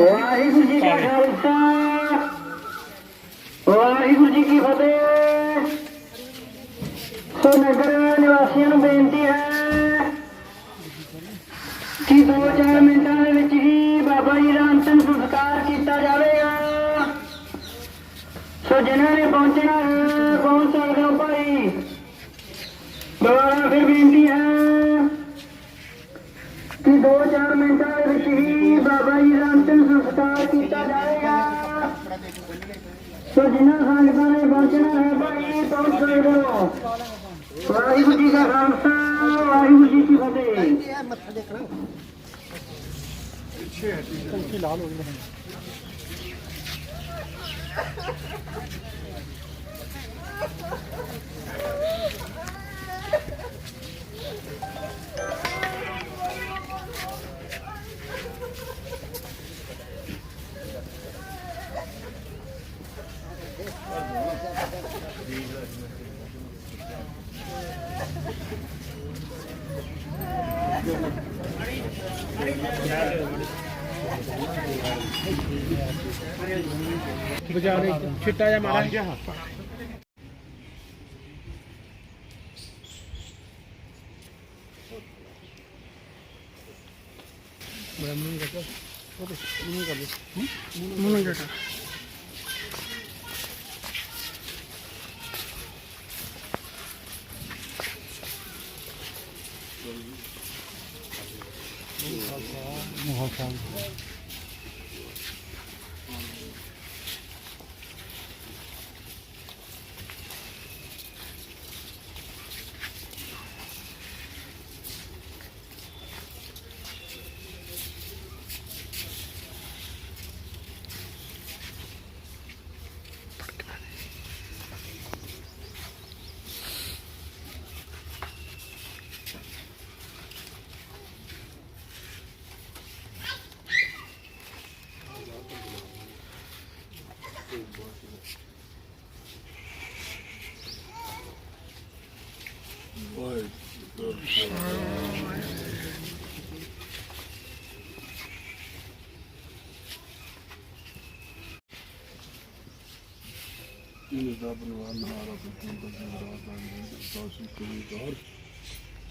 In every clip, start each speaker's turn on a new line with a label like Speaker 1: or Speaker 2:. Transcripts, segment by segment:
Speaker 1: ਵਾਹਿਗੁਰੂ ਜੀ ਕਾ ਖਾਲਸਾ। ਵਾਹਿਗੁਰੂ ਜੀ ਕੀ ਫਤਿਹ। ਸੋ ਨਗਰ ਨਿਵਾਸੀਆਂ ਨੂੰ ਬੇਨਤੀ ਹੈ ਕਿ ਦੋ ਚਾਰ ਮਿੰਟਾਂ ਦੇ ਵਿੱਚ ਹੀ ਬਾਬਾ ਜੀ ਦਾ ਅੰਤਿਮ ਸੰਸਕਾਰ ਕੀਤਾ ਜਾਵੇਗਾ। ਸੋ ਜਿਨ੍ਹਾਂ ਨੇ ਪਹੁੰਚਣਾ ਹੈ, ਪਹੁੰਚ ਸਕਦੇ ਹੋ ਭਾਈ ਦੁਬਾਰਾ ਫਿਰ ਬੇਨਤੀ ਹੈ ਕਿ ਦੋ ਚਾਰ ਮਿੰਟਾਂ ਦੇ ਵਿੱਚ ਹੀ ਬਾਬਾ ਜੀ ਦਾ ਅੰਤਿਮ ਸੰਸਕਾਰ ਕੀਤਾ ਜਾਏਗਾ। ਸੋ ਜਿਨ੍ਹਾਂ ਸੰਗਤਾਂ ਨੇ ਪਹੁੰਚਣਾ ਹੈ ਭਾਈ ਪਹੁੰਚ ਸਕਦੇ ਹੋ। ਵਾਹਿਗੁਰੂ ਜੀ ਕਾ ਖਾਲਸਾ ਵਾਹਿਗੁਰੂ ਜੀ ਕੀ ਫਤਿਹ।
Speaker 2: ਬਜਾਰੇ ਛਿੱਟਾ ਜਿਹਾ ਮਾਰਾ। ਬੜਾ ਮੂੰਹ ਕਰਦਾ। ਉਹ ਮੂੰਹ ਕਰ ਦੇ ਮੂੰਹ ਕਰਦਾ।
Speaker 3: ਜਿਹਨੇ ਦਾ ਪਰਿਵਾਰ ਨਾਲ ਆਪਣੀ ਬਰਾਤ ਦਾ ਦਾਸੀ ਕਰੀ ਕਰ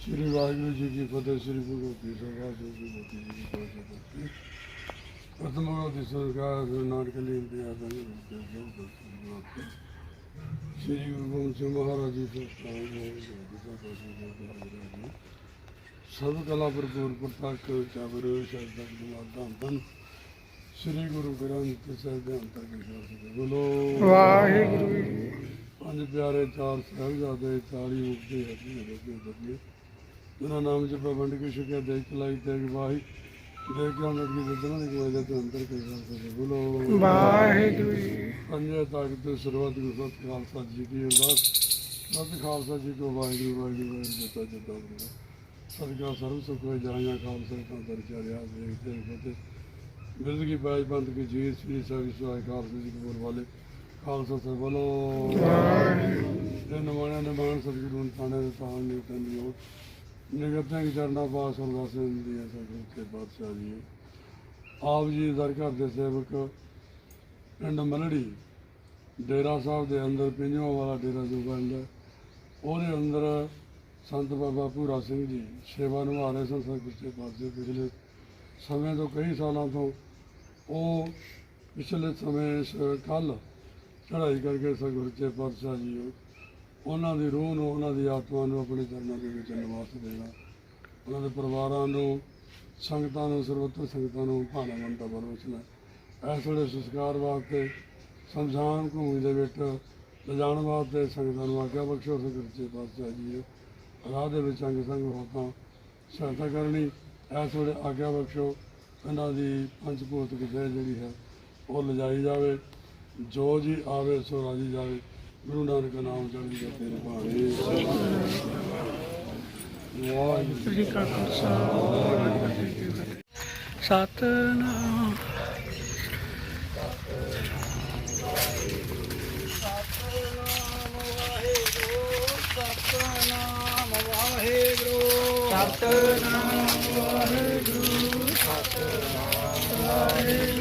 Speaker 3: ਸ੍ਰੀ ਵਾਹਿਗੁਰੂ ਜੀ ਕੀ ਫਤਿਹ, ਸ੍ਰੀ ਗੁਰੂ ਕੀ ਸਭਾ ਜੀ ਕੀ ਫਤਿਹ ਜੀ ਕੀ ਫਤਿਹ। ਪ੍ਰਥਮ ਦੀ ਸਰਕਾਰ ਨਾਨਕ ਲਈ ਦੇ ਆਦਮ ਦੇ ਜੋ ਦਰਸ਼ਨ ਸ੍ਰੀ ਗੁਰੂ ਗੋਬਿੰਦ ਸਿੰਘ ਮਹਾਰਾਜ ਜੀ ਤੋਂ ਸਭ ਕਲਾ ਭਰਪੂਰ ਪ੍ਰਤਾਪ ਚਾਵਰ ਸ਼ਰਦਾ ਗੁਰਮਾਤਾ ਧੰਨ। ਸ੍ਰੀ ਗੁਰੂ ਗ੍ਰੰਥ ਸਾਹਿਬ ਦੇ ਅੰਤਰਗਤ ਸ਼ਬਦ ਬੋਲੋ
Speaker 2: ਵਾਹਿਗੁਰੂ ਜੀ
Speaker 3: ਪੰਜ ਪਿਆਰੇ ਚਾਰ ਸਾਹਿਬਜ਼ਾਦੇ 40 ਮੁਕਤੇ ਹੱਥੀ ਰੋਕੇ ਬੱਗੇ ਉਹਨਾਂ ਨਾਮ ਚ ਵੰਡ ਕੇ ਸ਼ੁਕਿਆ ਦੇਖ ਚਲਾਈ ਤੇ ਵਾਹੀ। ਦੇਖ ਕੇ ਉਹਨਾਂ ਦੀ ਦਨਾਂ ਦੇ ਕੋਈ ਦੇ ਅੰਦਰ ਕੇ ਸ਼ਬਦ ਬੋਲੋ।
Speaker 2: ਵਾਹਿਗੁਰੂ ਜੀ।
Speaker 3: ਪੰਜੇ ਤੱਕ ਤੇ ਸਰਵਤ ਗੁਰੂ ਸਤ ਖਾਲਸਾ ਜੀ ਕੀ ਅਰਦਾਸ ਸਤ ਖਾਲਸਾ ਜੀ ਕੋ ਵਾਹਿਗੁਰੂ ਵਾਹਿਗੁਰੂ ਵਾਹਿਗੁਰੂ ਜਤਾ ਜਤਾ ਬੋਲੋ ਸਦਕਾ ਸਰਬ ਸੁਖ ਹੋਏ ਜਾਇਆ ਖਾਲਸਾ ਤਾਂ ਦਰਜਾ ਰਿਆ ਦੇਖਦੇ ਫਤਿਹ ਬਿਰਦ ਕੀ ਬਾਜ ਬੰਦ ਕੀ ਜੀ ਸ੍ਰੀ ਸਾਹਿਬ ਸਵਾਇ ਖਾਲਸਾ ਜੀ ਕੋ ਵਾਲੇ। ਖਾਲਸਾ ਸਰ ਬੋਲੋ। ਇਹ ਨਮਾਣਾ ਨਮਾਨ ਸਤਿਗੁਰੂ ਨੂੰ ਤਾਣੇ ਤਾਣ ਨੇ ਤੰਦਿਓ ਨਿਗਤਾਂ ਕੀ ਚਰਨਾਂ ਪਾਸ ਹੁੰਦਾ ਸਿੰਦੀ ਹੈ ਸਤਿਗੁਰੂ ਕੇ ਬਾਦਸ਼ਾਹ ਜੀ। ਆਪ ਜੀ ਦਰ ਘਰ ਦੇ ਸੇਵਕ ਪਿੰਡ ਮਲੜੀ, ਡੇਰਾ ਸਾਹਿਬ ਦੇ ਅੰਦਰ ਪਿੰਜਵਾ ਵਾਲਾ ਡੇਰਾ ਜੋ ਬਣਦਾ ਉਹਦੇ ਅੰਦਰ ਸੰਤ ਬਾਬਾ ਭੂਰਾ ਸਿੰਘ ਜੀ ਸੇਵਾ ਨਿਭਾ ਰਹੇ ਸਨ ਸਤਿਗੁਰੂ ਪਾਸੇ ਪਿਛਲੇ ਸਮੇਂ ਤੋਂ ਕਈ ਸਾਲਾਂ ਤੋਂ ਉਹ ਪਿਛਲੇ ਸਮੇਂ ਕੱਲ ਚੜ੍ਹਾਈ ਕਰਕੇ ਸਤਿਗੁਰੂ ਕੇ ਪਾਤਸ਼ਾਹ ਜੀ ਉਹਨਾਂ ਦੀ ਰੂਹ ਨੂੰ, ਉਹਨਾਂ ਦੀ ਆਤਮਾ ਨੂੰ ਆਪਣੇ ਚਰਨਾਂ ਦੇ ਵਿੱਚ ਨਿਵਾਸ ਦੇਣਾ। ਉਹਨਾਂ ਦੇ ਪਰਿਵਾਰਾਂ ਨੂੰ, ਸੰਗਤਾਂ ਨੂੰ, ਸਰਵਤਰ ਸੰਗਤਾਂ ਨੂੰ ਭਾਣਾ ਭਾਣਵੰਤਾ ਬਰਵਚਨਾ ਇਸ ਵੇਲੇ ਸੰਸਕਾਰ ਵਾਸਤੇ ਸੰਸਾਨ ਭੂਮੀ ਦੇ ਵਿੱਚ ਲਿਜਾਣ ਵਾਸਤੇ ਸੰਗਤਾਂ ਨੂੰ ਆਗਿਆ ਬਖਸ਼ੋ ਸਗਰਚੇ ਪਾਤਸ਼ਾਹ ਜੀ ਰਾਹ ਦੇ ਵਿੱਚ ਅੰਗ ਸੰਗ ਹੋਤਾ, ਸਹਾਇਤਾ ਕਰਨੀ। ਇਸ ਵੇਲੇ ਆਗਿਆ ਬਖਸ਼ੋ, ਇਹਨਾਂ ਦੀ ਪੰਜ ਭੂਤ ਕਿਤੇ ਜਿਹੜੀ ਹੈ, ਉਹ ਲਿਜਾਈ ਜਾਵੇ। ਜੋ ਜੀ ਆਵੇ, ਸੋ ਰਾਜੀ ਜਾਵੇ। ਗੁਰੂ ਨਾਨਕ ਨਾਮ ਚੜ੍ਹਦੀ ਜਾ ਤੇਰੇ ਭਾਣੇ। ਵਾਹਿਗੁਰੂ
Speaker 2: ਜੀ ਕਾ ਖਾਲਸਾ ਸਤਨਾਮ
Speaker 1: ਸਤਨਾਮ ਵਾਹਿਗੁਰੂ। ਸਤਨਾਮ ਵਾਹਿਗੁਰੂ। ਸਤਨਾਮ
Speaker 2: ਵਾਹਿਗੁਰੂ।